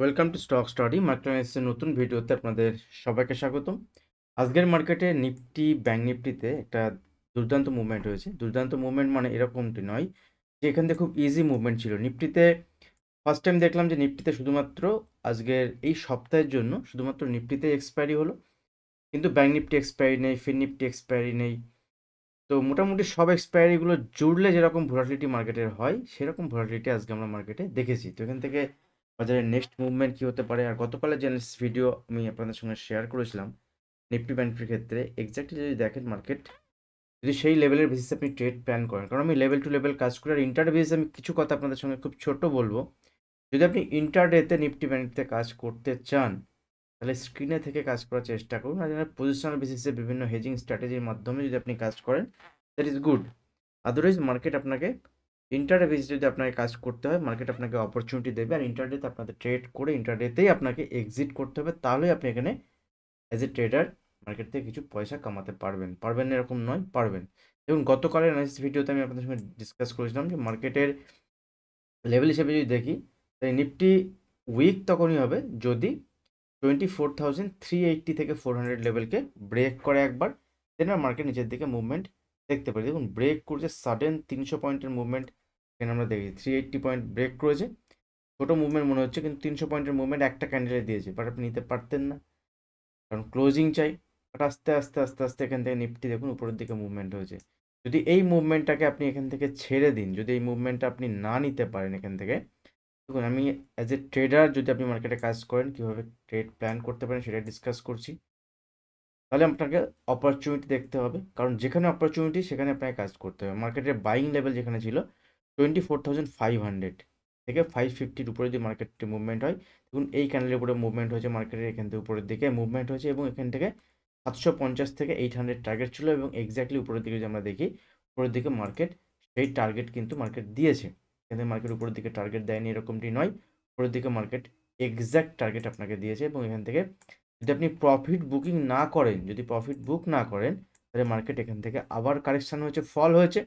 Welcome to stock study মার্কেটের নতুন ভিডিওতে আপনাদের সবাইকে স্বাগতম। আজকের মার্কেটে নিফটি ব্যাঙ্ক নিফটিতে একটা দুর্দান্ত মুভমেন্ট হয়েছে। দুর্দান্ত মুভমেন্ট মানে এরকমটি নয় যে এখান থেকে খুব ইজি মুভমেন্ট ছিল। নিফটিতে ফার্স্ট টাইম দেখলাম যে নিফটিতে শুধুমাত্র আজকের এই সপ্তাহের জন্য শুধুমাত্র নিফটিতে এক্সপায়ারি হলো। কিন্তু ব্যাঙ্ক নিফটি এক্সপায়ারি নেই ফিন নিফটি এক্সপায়ারি নেই। তো মোটামুটি সব এক্সপায়ারিগুলো জুড়লে যেরকম ভোলাটিলিটি মার্কেটের হয়, সেরকম ভোলাটিলিটি আজকে আমরা মার্কেটে দেখেছি। তো এখান থেকে বাজারের নেক্সট মুভমেন্ট কী হতে পারে, আর গতকালের যে ভিডিও আমি আপনাদের সঙ্গে শেয়ার করেছিলাম নিফটি ব্যাংকের ক্ষেত্রে এক্স্যাক্টলি যদি দেখেন মার্কেট যদি সেই লেভেলের বেসিসে আপনি ট্রেড প্ল্যান করেন, কারণ আমি লেভেল টু লেভেল কাজ করি, আর ইন্টার বেসিসে আমি কিছু কথা আপনাদের সঙ্গে খুব ছোট বলব। যদি আপনি ইন্টারডেতে নিফটি ব্যাংকতে কাজ করতে চান, তাহলে স্ক্রিনে থেকে কাজ করার চেষ্টা করুন, আর পজিশনাল বেসিসে বিভিন্ন হেজিং স্ট্র্যাটেজির মাধ্যমে যদি আপনি কাজ করেন that is good otherwise market আপনাকে ইন্টারডে বেসিস যদি আপনাকে কাজ করতে হয় মার্কেট আপনাকে অপরচুনিটি দেবে আর ইন্টারডেতে আপনাদের ট্রেড করে ইন্টারডেতেই আপনাকে এক্সিট করতে হবে, তাহলেই আপনি এখানে অ্যাজ এ ট্রেডার মার্কেট থেকে কিছু পয়সা কামাতে পারবেন। পারবেন এরকম নয়, পারবেন। দেখুন, গতকালের অ্যানালিসিস ভিডিওতে আমি আপনাদের সঙ্গে ডিসকাস করেছিলাম যে মার্কেটের লেভেল হিসেবে যদি দেখি তাই নিফটি উইক তখনই হবে যদি twenty four thousand three eighty থেকে ফোর হান্ড্রেড লেভেলকে ব্রেক করে একবার দেন মার্কেট নিচের দিকে মুভমেন্ট দেখতে পারি। দেখুন ব্রেক করছে সাডেন তিনশো পয়েন্টের মুভমেন্ট এখানে আমরা দেখি থ্রি এইট্টি পয়েন্ট ব্রেক করেছে। ছোটো মুভমেন্ট মনে হচ্ছে, কিন্তু তিনশো পয়েন্টের মুভমেন্ট একটা ক্যান্ডেলে দিয়েছে বাট আপনি নিতে পারতেন না। কারণ ক্লোজিং চাই বাট আস্তে আস্তে আস্তে আস্তে এখান থেকে নিফটি দেখুন, উপরের দিকে মুভমেন্ট হয়েছে। যদি এই মুভমেন্টটাকে আপনি এখান থেকে ছেড়ে দিন, যদি এই মুভমেন্টটা আপনি না নিতে পারেন এখান থেকে, দেখুন আমি অ্যাজ এ ট্রেডার যদি আপনি মার্কেটে কাজ করেন, কীভাবে ট্রেড প্ল্যান করতে পারেন সেটা ডিসকাস করছি। তাহলে আপনাকে অপরচুনিটি দেখতে হবে, কারণ যেখানে অপরচুনিটি সেখানে আপনাকে কাজ করতে হবে। মার্কেটের বাইং লেভেল যেখানে ছিল twenty four thousand five hundred থেকে ফাইভ ফিফটির উপরে যদি মার্কেটটি মুভমেন্ট হয়, দেখুন এই ক্যান্ডেলের উপরে মুভমেন্ট হয়েছে মার্কেটের এখান থেকে উপরের দিকে। মুভমেন্ট হয়েছে এবং এখান থেকে সাতশো পঞ্চাশ থেকে এইট হান্ড্রেড টার্গেট ছিল এবং এক্স্যাক্টলি উপরের দিকে যদি আমরা দেখি, উপরের দিকে মার্কেট সেই টার্গেট কিন্তু মার্কেট দিয়েছে। এখানে মার্কেট উপরের দিকে টার্গেট দেয়নি, এরকমটি নয়। উপরের দিকে মার্কেট এক্স্যাক্ট টার্গেট আপনাকে দিয়েছে এবং এখান থেকে যদি আপনি প্রফিট বুকিং না করেন, যদি প্রফিট বুক না করেন, তাহলে মার্কেট এখান থেকে আবার কারেকশান হয়েছে ফল হয়েছে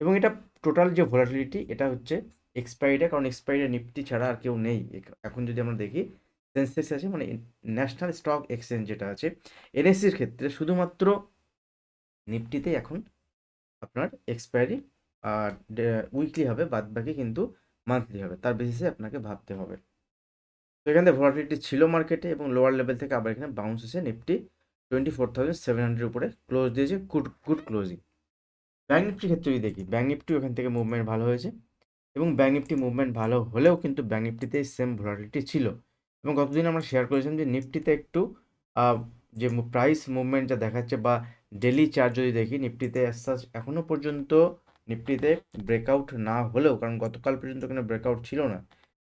এবং এটা টোটাল যে ভোলাটিলিটি এটা হচ্ছে এক্সপায়ারিটা কারণ এক্সপায়ারি নিফটি ছাড়া আর কেউ নেই। এখন যদি আমরা দেখি সেন্সেক্স আছে মানে ন্যাশনাল স্টক এক্সচেঞ্জ যেটা আছে এনএসসির ক্ষেত্রে শুধুমাত্র নিফটিতেই এখন আপনার এক্সপায়ারি আর উইকলি হবে বাদ বাকি কিন্তু মান্থলি হবে। তার বেসিসে আপনাকে ভাবতে হবে। তো এখানে ভলাটিলিটি ছিল মার্কেটে এবং লোয়ার লেভেল থেকে আবার এখানে বাউন্স এসে Nifty twenty four thousand seven hundred উপরে ক্লোজ দিয়েছে গুড গুড ক্লোজিং ব্যাঙ্ক নিফটির ক্ষেত্রে যদি দেখি। ব্যাঙ্ক নিফটিও এখান থেকে মুভমেন্ট ভালো হয়েছে এবং ব্যাঙ্ক নিফটি মুভমেন্ট ভালো হলেও কিন্তু ব্যাঙ্ক নিফটিতে সেম ভলাটিলিটি ছিল। এবং গতদিন আমরা শেয়ার করেছিলাম যে নিফটিতে একটু যে প্রাইস মুভমেন্ট যা দেখাচ্ছে বা ডেলি চার্জ যদি দেখি নিফটিতে সাচ এখনও পর্যন্ত নিফটিতে ব্রেকআউট না হলেও, কারণ গতকাল পর্যন্ত এখানে ব্রেকআউট ছিল না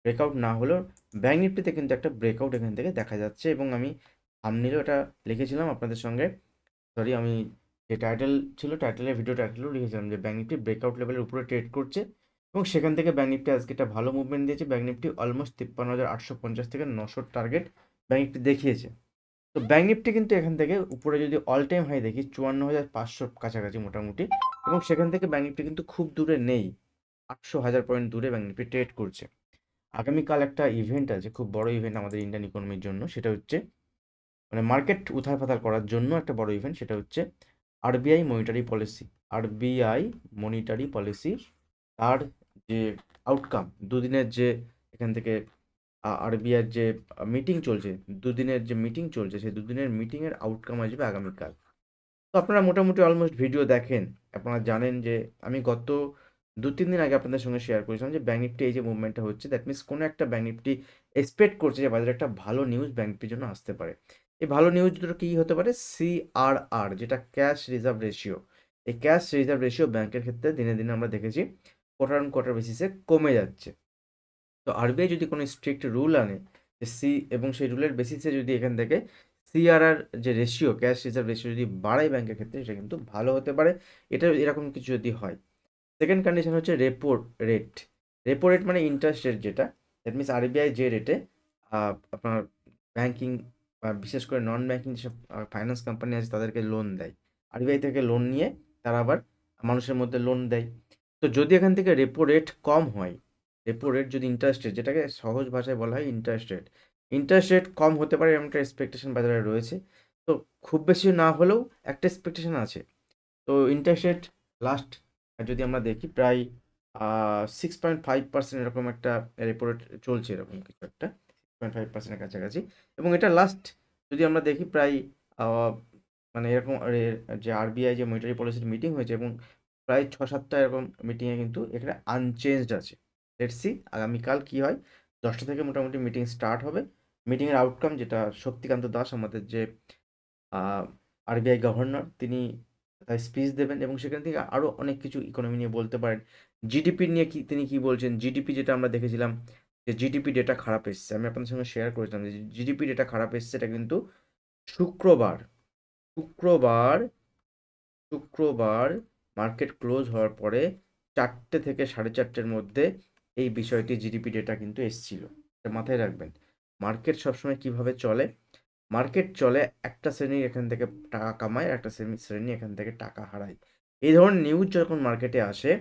ব্রেকআউট না হলেও ব্যাঙ্ক নিফটিতে কিন্তু একটা ব্রেকআউট এখান থেকে দেখা যাচ্ছে এবং আমি থামনিলেও এটা লিখেছিলাম আপনাদের সঙ্গে। সরি আমি যে টাইটেল ছিল টাইটেলের ভিডিও টাইটেলও লিখেছিলাম যে ব্যাঙ্ক নিফটি ব্রেকআউট লেভেলের উপরে ট্রেড করছে এবং সেখান থেকে ব্যাঙ্ক নিফটি আজকে একটা ভালো মুভমেন্ট দিয়েছে। ব্যাঙ্ক নিফটি অলমোস্ট তিপ্পান্ন হাজার আটশো পঞ্চাশ থেকে নশো টার্গেট ব্যাঙ্ক নিফটি দেখিয়েছে। তো ব্যাঙ্ক নিফটি কিন্তু এখান থেকে উপরে যদি অল টাইম হাই দেখি, চুয়ান্ন হাজার পাঁচশোর কাছাকাছি মোটামুটি এবং সেখান থেকে ব্যাঙ্ক নিফটি কিন্তু খুব দূরে নেই, আটশো হাজার পয়েন্ট দূরে ব্যাঙ্ক নিফটি ট্রেড করছে। আগামীকাল একটা ইভেন্ট আছে, খুব বড় ইভেন্ট আমাদের ইন্ডিয়ান ইকোনমির জন্য, সেটা হচ্ছে মানে মার্কেট উথাল পাথাল করার জন্য একটা বড় ইভেন্ট সেটা হচ্ছে RBI monetary policy RBI monetary policy তার যে আউটকাম দুদিনের যে এখান থেকে আরবিআইয়ের যে মিটিং চলছে, দুদিনের যে মিটিং চলছে, সেই দুদিনের মিটিংয়ের আউটকাম আসবে আগামীকাল। তো আপনারা মোটামুটি অলমোস্ট ভিডিও দেখেন, আপনারা জানেন যে, আমি গত দু তিন দিন আগে আপনাদের সঙ্গে শেয়ার করেছিলাম যে ব্যাঙ্ক নিফটি এই যে মুভমেন্টটা হচ্ছে দ্যাট মিনস কোনো একটা ব্যাঙ্ক নিফটি এক্সপেক্ট করছে যে বাজারে একটা ভালো নিউজ ব্যাঙ্ক নিফটির জন্য আসতে পারে। এই ভালো নিউজ দুটো কী হতে পারে? সিআরআর যেটা ক্যাশ রিজার্ভ রেশিও এই ক্যাশ রিজার্ভ রেশিও ব্যাংকের ক্ষেত্রে দিনে দিনে আমরা দেখেছি কোয়ার্টার অন কোয়ার্টার বেসিসে কমে যাচ্ছে। তো আরবিআই যদি কোনো স্ট্রিক্ট রুল আনে, যে সি এবং সেই রুলের বেসিসে যদি এখান থেকে সিআরআর যে রেশিও ক্যাশ রিজার্ভ রেশিও যদি বাড়ায় ব্যাংকের ক্ষেত্রে, সেটা কিন্তু ভালো হতে পারে। এটা এরকম কিছু যদি হয়। সেকেন্ড কন্ডিশন হচ্ছে রেপো রেট রেপো রেট মানে ইন্টারেস্ট রেট যেটা। দ্যাট মিনস আরবিআই যে রেটে আপনার ব্যাঙ্কিং বা বিশেষ করে নন ব্যাঙ্কিং যেসব ফাইন্যান্স কোম্পানি আছে, তাদেরকে লোন দেয়। আরবিআই থেকে লোন নিয়ে তারা আবার মানুষের মধ্যে লোন দেয়। তো যদি এখান থেকে রেপো রেট কম হয় রেপো রেট যদি ইন্টারেস্ট রেট যেটাকে সহজ ভাষায় বলা হয় ইন্টারেস্ট রেট ইন্টারেস্ট রেট কম হতে পারে এমন একটা এক্সপেকটেশন বাজারে রয়েছে। তো খুব বেশি না হলেও একটা এক্সপেকটেশন আছে। তো ইন্টারেস্ট রেট লাস্ট যদি আমরা দেখি প্রায় সিক্স পয়েন্ট ফাইভ পার্সেন্ট এরকম একটা রেপো রেট চলছে এরকম কিছু একটা। পয়েন্ট ফাইভ পার্সেন্টের কাছাকাছি। এবং এটা লাস্ট যদি আমরা দেখি প্রায় মানে এরকম যে আরবিআই যে মনিটারি পলিসির মিটিং হয়েছে এবং প্রায় ছ সাতটা এরকম মিটিংয়ে কিন্তু এখানে আনচেঞ্জড আছে। লেটস আগামীকাল কি হয়। দশটা থেকে মোটামুটি মিটিং স্টার্ট হবে। মিটিংয়ের আউটকাম যেটা শক্তিকান্ত দাস আমাদের যে আরবিআই গভর্নর তিনি তাই স্পিচ দেবেন এবং সেখান থেকে আরও অনেক কিছু ইকোনমি নিয়ে বলতে পারেন। জিডিপি নিয়ে কি, তিনি কি বলছেন? জিডিপি যেটা আমরা দেখেছিলাম যে জিডিপি ডেটা খারাপ এসছে, আমি আপনাদের সঙ্গে শেয়ার করেছিলাম যে জিডিপি ডেটা খারাপ এসছে, এটা কিন্তু শুক্রবার শুক্রবার শুক্রবার মার্কেট ক্লোজ হওয়ার পরে চারটে থেকে সাড়ে চারটের মধ্যে এই বিষয়টি জিডিপি ডেটা কিন্তু এসছিল। এটা মাথায় রাখবেন। মার্কেট সবসময় কীভাবে চলে? মার্কেট চলে, একটা শ্রেণি এখান থেকে টাকা কামায় একটা শ্রেণি শ্রেণি এখান থেকে টাকা হারায়। এই ধরনের নিউজ যখন মার্কেটে আসে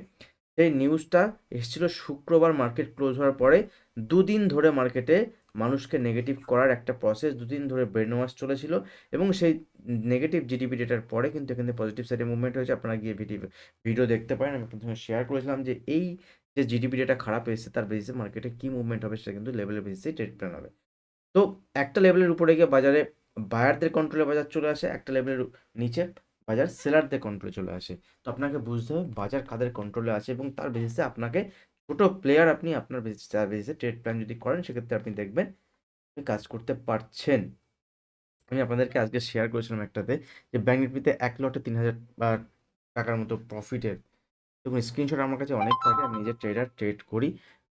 সেই নিউজটা এসেছিল শুক্রবার মার্কেট ক্লোজ হওয়ার পরে দুদিন ধরে মার্কেটে মানুষকে নেগেটিভ করার একটা প্রসেস দুদিন ধরে ব্রেন ওয়াশ চলেছিল এবং সেই নেগেটিভ জিডিপি ডেটার পরে কিন্তু এখানে পজিটিভ সাইডে মুভমেন্ট হয়েছে। আপনারা গিয়ে ভিডিও ভিডিও দেখতে পারেন। আমি প্রথমে শেয়ার করেছিলাম যে এই যে জিডিপি ডেটা খারাপ এসেছে, তার বেসিসে মার্কেটে কী মুভমেন্ট হবে সেটা কিন্তু লেভেলের বেসিসে ট্রেড প্ল্যান হবে। তো একটা লেভেলের উপরে গিয়ে বাজারে বায়ারদের কন্ট্রোলে বাজার চলে আসে, একটা লেভেলের নিচে। বাজার সেলারদের কন্ট্রোলে চলে আসে। তো আপনাকে বুঝতে হবে বাজার কাদের কন্ট্রোলে আছে এবং তার বেসিসে আপনাকে ছোটো প্লেয়ার আপনি আপনার বেসিস তার বেসিসে ট্রেড প্ল্যান যদি করেন, সেক্ষেত্রে আপনি দেখবেন কাজ করতে পারছেন। আমি আপনাদেরকে আজকে শেয়ার করেছিলাম একটাতে যে ব্যাঙ্ক নিফটিতে এক লটে তিন হাজার টাকার মতো প্রফিটের দেখুন স্ক্রিনশট আমার কাছে অনেক থাকে, আমি নিজে ট্রেডার ট্রেড করি।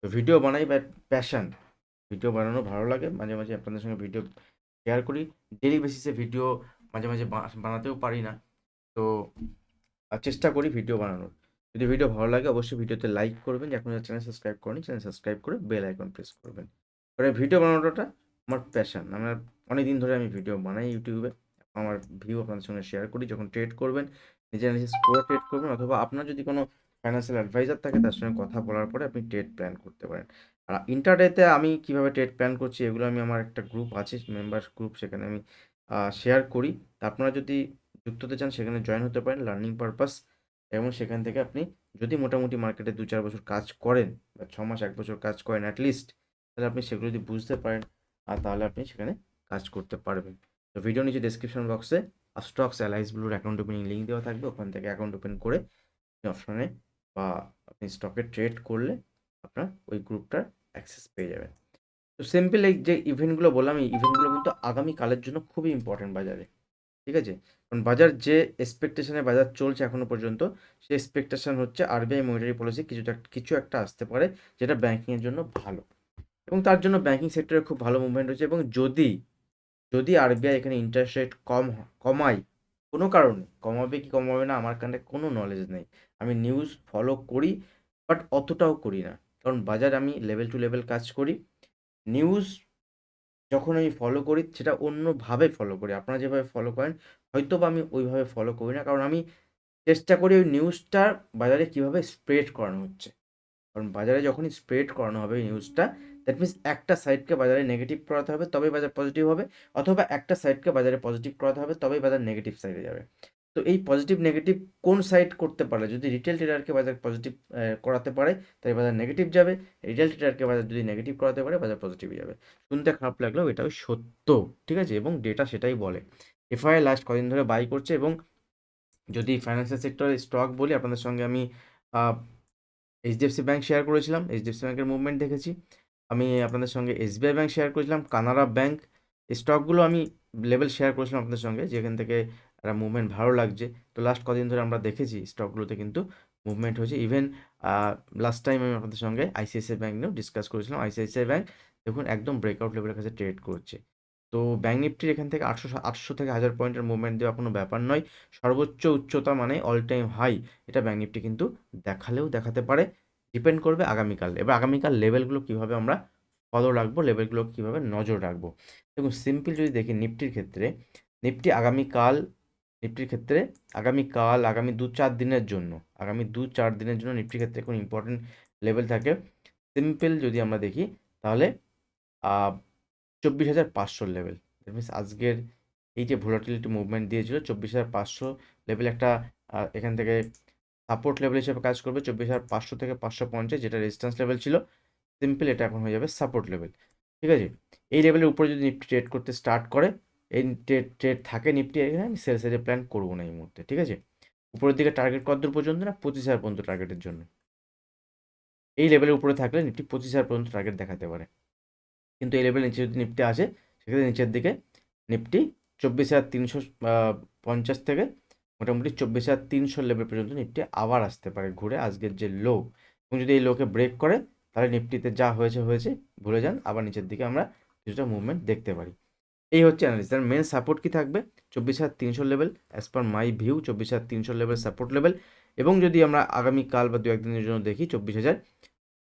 ভিডিও বানাই বা প্যাশান ভিডিও বানানো ভালো লাগে, মাঝে মাঝে আপনাদের সঙ্গে ভিডিও শেয়ার করি। ডেলি বেসিসে ভিডিও মাঝে মাঝে বানাতেও পারি না। তো চেষ্টা করি ভিডিও বানানোর। যদি ভিডিও ভালো লাগে অবশ্যই ভিডিওতে লাইক করবেন। এখন চ্যানেল সাবস্ক্রাইব করেন, চ্যানেল সাবস্ক্রাইব করে বেল আইকন প্রেস করবেন। কারণ ভিডিও বানানোটা আমার প্যাশন আমার অনেক দিন ধরে আমি ভিডিও বানাই ইউটিউবে আমার ভিউ আপনাদের সঙ্গে শেয়ার করি। যখন ট্রেড করবেন, নিজে অ্যানালিসিস করে ট্রেড করবেন, অথবা আপনার যদি কোনো ফাইন্যান্সিয়াল অ্যাডভাইজার থাকে, তার সঙ্গে কথা বলার পরে আপনি ট্রেড প্ল্যান করতে পারেন। আর ইন্টারডেতে আমি কীভাবে ট্রেড প্ল্যান করছি, এগুলো আমি আমার একটা গ্রুপ আছে মেম্বার গ্রুপ সেখানে আমি শেয়ার করি। আপনারা যদি যুক্ত হতে চান, সেখানে জয়েন হতে পারেন লার্নিং পারপাস এবং সেখান থেকে আপনি যদি মোটামুটি মার্কেটে দু চার বছর কাজ করেন বা ছ মাস, এক বছর কাজ করেন অ্যাটলিস্ট তাহলে আপনি সেগুলো যদি বুঝতে পারেন, আর তাহলে আপনি সেখানে কাজ করতে পারবেন। তো ভিডিও নিচে ডেসক্রিপশন বক্সে স্টকস অ্যালাইস ব্লুর অ্যাকাউন্ট ওপেনিং লিঙ্ক দেওয়া থাকবে, ওখান থেকে অ্যাকাউন্ট ওপেন করে অপশনে বা আপনি স্টকে ট্রেড করলে আপনার ওই গ্রুপটার অ্যাক্সেস পেয়ে যাবেন। তো সিম্পল এই যে ইভেন্টগুলো বললাম, এই ইভেন্টগুলো কিন্তু আগামীকালের জন্য খুবই ইম্পর্টেন্ট বাজারে। ঠিক আছে? কারণ বাজার যে এক্সপেকটেশনে বাজার চলছে এখনও পর্যন্ত, সেই এক্সপেকটেশন হচ্ছে আরবিআই মনিটারি পলিসি কিছুটা, কিছু একটা আসতে পারে যেটা ব্যাংকিংয়ের জন্য ভালো। এবং তার জন্য ব্যাংকিং সেক্টরে খুব ভালো মুভমেন্ট হচ্ছে এবং যদি যদি আরবিআই এখানে ইন্টারেস্ট রেট কম কমায়, কোনো কারণে, কমাবে কি কমাবে না আমার কাছে কোনো নলেজ নেই। আমি নিউজ ফলো করি বাট অতটাও করি না। কারণ বাজার আমি লেভেল টু লেভেল কাজ করি। নিউজ যখন আমি ফলো করি, সেটা অন্যভাবে ফলো করি। আপনারা যেভাবে ফলো করেন হয়তো বা আমি ওইভাবে ফলো করি না। কারণ আমি চেষ্টা করি ওই নিউজটা বাজারে কীভাবে স্প্রেড করানো হচ্ছে। কারণ বাজারে যখনই স্প্রেড করানো হবে এই নিউজটা দ্যাট মিনস একটা সাইডকে বাজারে নেগেটিভ করাতে হবে, তবেই বাজার পজিটিভ হবে। অথবা একটা সাইডকে বাজারে পজিটিভ করাতে হবে, তবেই বাজার নেগেটিভ সাইডে যাবে। তো এই পজিটিভ নেগেটিভ কোন সাইড করতে পারলে যদি রিটেল ট্রেডারকে বাজার পজিটিভ করাতে পারে তাই বাজার নেগেটিভ যাবে। রিটেল ট্রেডারকে বাজার যদি নেগেটিভ করাতে পারে বাজার পজিটিভ যাবে। শুনতে খারাপ লাগলেও এটাও সত্য, ঠিক আছে? এবং ডেটা সেটাই বলে। এফআই লাস্ট কদিন ধরে বাই করছে এবং যদি ফাইন্যান্সিয়াল সেক্টরের স্টক বলি, আপনাদের সঙ্গে আমি এইচডিএফসি ব্যাংক শেয়ার করেছিলাম। এইচডিএফসি ব্যাংকের মুভমেন্ট দেখেছি। আমি আপনাদের সঙ্গে এসবিআই ব্যাংক শেয়ার করেছিলাম। কানাড়া এই স্টকগুলো আমি লেভেল শেয়ার করেছিলাম আপনাদের সঙ্গে, যেখান থেকে একটা মুভমেন্ট ভালো লাগছে। তো লাস্ট কদিন ধরে আমরা দেখেছি স্টকগুলোতে কিন্তু মুভমেন্ট হয়েছে। ইভেন লাস্ট টাইম আমি আপনাদের সঙ্গে আইসিআইসিআই ব্যাংক নিয়েও ডিসকাস করেছিলাম। আইসিআইসিআই ব্যাঙ্ক দেখুন একদম ব্রেকআউট লেভেলের কাছে ট্রেড করছে। তো ব্যাঙ্ক নিফটির এখান থেকে আটশো আটশো থেকে হাজার পয়েন্টের মুভমেন্ট দেওয়া কোনো ব্যাপার নয়। সর্বোচ্চ উচ্চতা মানে অল টাইম হাই এটা ব্যাঙ্ক নিফটি কিন্তু দেখালেও দেখাতে পারে। ডিপেন্ড করবে আগামীকাল। এবার আগামীকাল লেভেলগুলো কীভাবে আমরা ফলো রাখব লেভেলগুলো কীভাবে নজর রাখব? দেখুন সিম্পল যদি দেখি নিফটির ক্ষেত্রে নিফটি আগামীকাল নিফটির ক্ষেত্রে আগামীকাল, আগামী দু চার দিনের জন্য, আগামী দু চার দিনের জন্য নিফটির ক্ষেত্রে কোনো ইম্পর্টেন্ট লেভেল থাকে। সিম্পল যদি আমরা দেখি, তাহলে চব্বিশ হাজার পাঁচশোর লেভেল দ্যাট মিনস আজকের এই যে ভোলাটিলিটি মুভমেন্ট দিয়েছিল, চব্বিশ হাজার পাঁচশো লেভেল একটা এখান থেকে সাপোর্ট লেভেল হিসেবে কাজ করবে, চব্বিশ হাজার পাঁচশো থেকে পাঁচশো পঞ্চাশ, যেটা রেজিস্ট্যান্স লেভেল ছিল। সিম্পল এটা এখন হয়ে যাবে সাপোর্ট লেভেল ঠিক আছে? এই লেভেলের উপরে যদি নিফটি ট্রেড করতে স্টার্ট করে এই ট্রেড ট্রেড থাকে নিফটি এখানে আমি সেল সেলের প্ল্যান করব না এই মুহূর্তে, ঠিক আছে? উপরের দিকে টার্গেট কতদূর পর্যন্ত না পঁচিশ হাজার পর্যন্ত টার্গেটের জন্য? এই লেভেলের উপরে থাকলে নিফটি পঁচিশ হাজার পর্যন্ত টার্গেট দেখাতে পারে। কিন্তু এই লেভেলের নিচে যদি নিফটি আসে, সেক্ষেত্রে নিচের দিকে নিফটি চব্বিশ হাজার তিনশো পঞ্চাশ থেকে মোটামুটি চব্বিশ হাজার তিনশো লেভেল পর্যন্ত নিফটি আবার আসতে পারে ঘুরে আজকের যে লো এবং যদি এই লোকে ব্রেক করে, তাহলে নিফটিতে যা হয়েছে হয়েছে, ভুলে যান। আবার নিচের দিকে আমরা কিছুটা মুভমেন্ট দেখতে পারি। এই হচ্ছে অ্যানালিস তার মেন সাপোর্ট কি থাকবে? চব্বিশ হাজার তিনশো level as per my view চব্বিশ হাজার তিনশো লেভেল সাপোর্ট লেভেল এবং যদি আমরা আগামী কাল বা দু একদিনের জন্য দেখি, চব্বিশ হাজার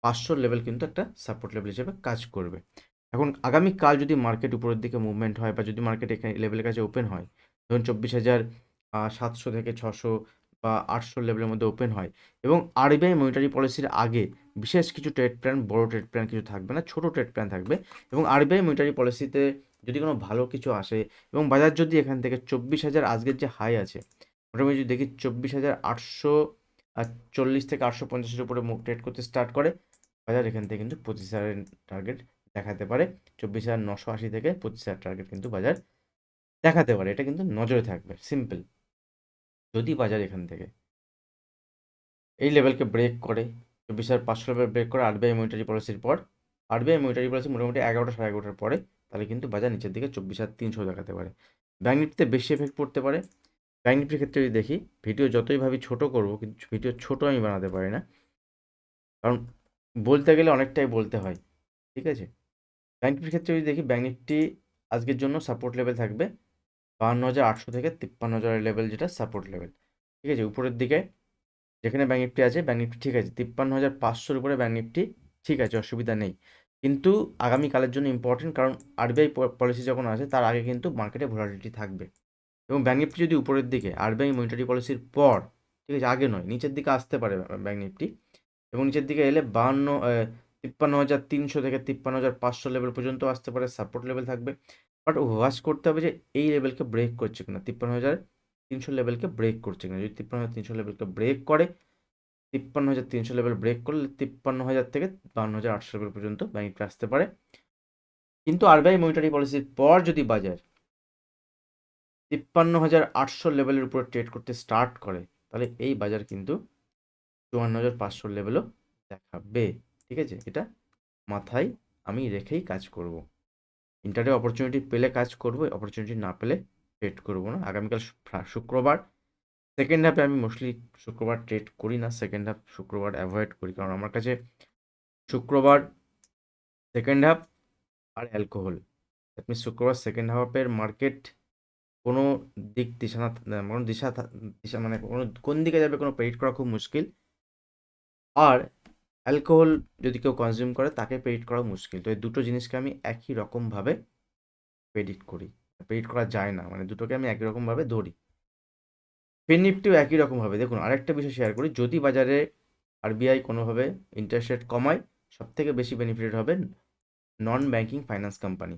পাঁচশো লেভেল কিন্তু একটা সাপোর্ট লেভেল হিসেবে কাজ করবে। এখন আগামী কাল যদি মার্কেট উপরের দিকে মুভমেন্ট হয়, বা যদি মার্কেট এখানে লেভেলের কাছে ওপেন হয়, ধরুন চব্বিশ হাজার সাতশো থেকে ছশো বা আটশো লেভেলের মধ্যে ওপেন হয়, এবং আরবিআই মনিটারি পলিসির আগে বিশেষ কিছু ট্রেড প্ল্যান বড় ট্রেড প্ল্যান কিছু থাকবে না, ছোটো ট্রেড প্ল্যান থাকবে, এবং আরবিআই মনিটারি পলিসিতে যদি কোনো ভালো কিছু আসে এবং বাজার যদি এখান থেকে চব্বিশ হাজার আজকের যে হাই আছে, মোটামুটি যদি দেখি চব্বিশ হাজার আটশো চল্লিশ থেকে আটশো পঞ্চাশের উপরে মুভ ট্রেড করতে স্টার্ট করে, বাজার এখান থেকে কিন্তু পঁচিশ হাজারের টার্গেট দেখাতে পারে। চব্বিশ হাজার নশো আশি থেকে পঁচিশ হাজার টার্গেট কিন্তু বাজার দেখাতে পারে। এটা কিন্তু নজরে থাকবে সিম্পল যদি বাজার এখান থেকে এই লেভেলকে ব্রেক করে, চব্বিশ হাজার পাঁচশো লেভেল ব্রেক করে আরবিআই মনিটারি পলিসির পর আরবিআই মনিটারি পলিসি মোটামুটি এগারোটা সাড়ে এগারোটার পরে তাহলে কিন্তু বাজার নিচের দিকে চব্বিশ হাজার তিনশো দেখাতে পারে। ব্যাঙ্ক নিফটিতে বেশি এফেক্ট পড়তে পারে। ব্যাঙ্ক নিফটির ক্ষেত্রে যদি দেখি ভিডিও যতই ভাবি ছোটো করব, কিন্তু ভিডিও ছোটো আমি বানাতে পারি না। কারণ বলতে গেলে অনেকটাই বলতে হয়, ঠিক আছে? ব্যাঙ্ক নিফটির ক্ষেত্রে যদি দেখি ব্যাঙ্ক নিফটি আজকের জন্য সাপোর্ট লেভেল থাকবে বাহান্ন হাজার আটশো থেকে তিপ্পান্ন হাজারের লেভেল যেটা সাপোর্ট লেভেল ঠিক আছে? উপরের দিকে যেখানে ব্যাঙ্ক নিফটি আছে ব্যাঙ্ক নিফটি ঠিক আছে। তিপ্পান্ন হাজার পাঁচশোর উপরে ব্যাঙ্ক নিফটি ঠিক আছে, অসুবিধা নেই। কিন্তু আগামীকালের জন্য ইম্পর্টেন্ট কারণ আরবিআই পলিসি যখন আসে, তার আগে কিন্তু মার্কেটে ভোলাটিলিটি থাকবে। এবং ব্যাঙ্ক নিফটি যদি উপরের দিকে আরবিআই মনিটারি পলিসির পর, ঠিক আছে, আগে নয়, নিচের দিকে আসতে পারে ব্যাঙ্ক নিফটি এবং নিচের দিকে এলে বাহান্ন তিপ্পান্ন হাজার তিনশো থেকে তিপ্পান্ন হাজার পাঁচশো লেভেল পর্যন্ত আসতে পারে সাপোর্ট লেভেল থাকবে। বাট ওয়াচ করতে হবে যে, এই লেভেলকে ব্রেক করছে কিনা, তিপ্পান্ন হাজার তিনশো লেভেলকে ব্রেক করছে কিনা। যদি তিপ্পান্ন হাজার তিনশো লেভেলকে ব্রেক করে তিপ্পান্ন হাজার তিনশো লেভেল ব্রেক করলে তিপ্পান্ন হাজার থেকে বান্ন হাজার আটশো লেভেল পর্যন্ত ব্যাংকটা আসতে পারে। কিন্তু আরবিআই মনিটারি পলিসির পর যদি বাজার তিপ্পান্ন হাজার আটশো লেভেলের উপরে ট্রেড করতে স্টার্ট করে, তাহলে এই বাজার কিন্তু চুয়ান্ন হাজার পাঁচশো লেভেলও দেখাবে। ঠিক আছে? এটা মাথায় আমি রেখেই কাজ করব। ইন্টারডে অপরচুনিটি পেলে কাজ করব অপরচুনিটি না পেলে ট্রেড করব না। আগামীকাল শুক্রবার সেকেন্ড হাফে আমি মোস্টলি শুক্রবার ট্রেড করি না সেকেন্ড হাফ শুক্রবার অ্যাভয়েড করি। কারণ আমার কাছে শুক্রবার সেকেন্ড হাফ আর অ্যালকোহল আপনি শুক্রবার সেকেন্ড হাফের মার্কেট কোনো দিক দিশা না কোনো দিশা দিশা মানে কোনো কোন দিকে যাবে কোনো প্রেডিক্ট করা খুব মুশকিল। আর অ্যালকোহল যদি কেউ কনজিউম করে, তাকে প্রেডিক্ট করা মুশকিল। তো এই দুটো জিনিসকে আমি একই রকমভাবে প্রেডিক্ট করি। প্রেডিক্ট করা যায় না। মানে দুটোকে আমি একই রকমভাবে ধরি। ফেন নিফটিও একই রকমভাবে। দেখুন, আরেকটা বিষয় শেয়ার করি। যদি বাজারে আরবিআই কোনোভাবে ইন্টারেস্ট রেট কমায় সব থেকে বেশি বেনিফিটেড হবে নন ব্যাঙ্কিং ফাইন্যান্স কোম্পানি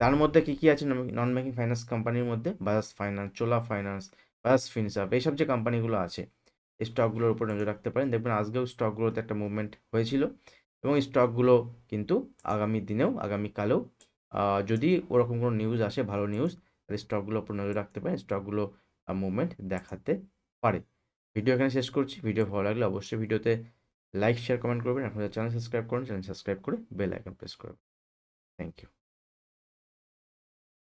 তার মধ্যে কী কী আছে নন ব্যাঙ্কিং ফাইন্যান্স কোম্পানির মধ্যে? Bajaj finance Chola finance Bajaj Finserv এইসব যে কোম্পানিগুলো আছে, এই স্টকগুলোর উপর নজর রাখতে পারেন। দেখবেন, আজকেও স্টকগুলোতে একটা মুভমেন্ট হয়েছিল এবং এই স্টকগুলো কিন্তু আগামী দিনেও আগামীকালেও যদি ওরকম কোনো নিউজ আসে, ভালো নিউজ তাহলে স্টকগুলোর উপর নজর রাখতে পারেন। স্টকগুলো মুভমেন্ট দেখাতে পারে। ভিডিও এখানে শেষ করছি। ভিডিও ভালো লাগলে অবশ্যই ভিডিওতে লাইক শেয়ার কমেন্ট করবেন। আপনাদের চ্যানেল সাবস্ক্রাইব করুন। চ্যানেল সাবস্ক্রাইব করে বেল আইকন প্রেস করবেন। Thank you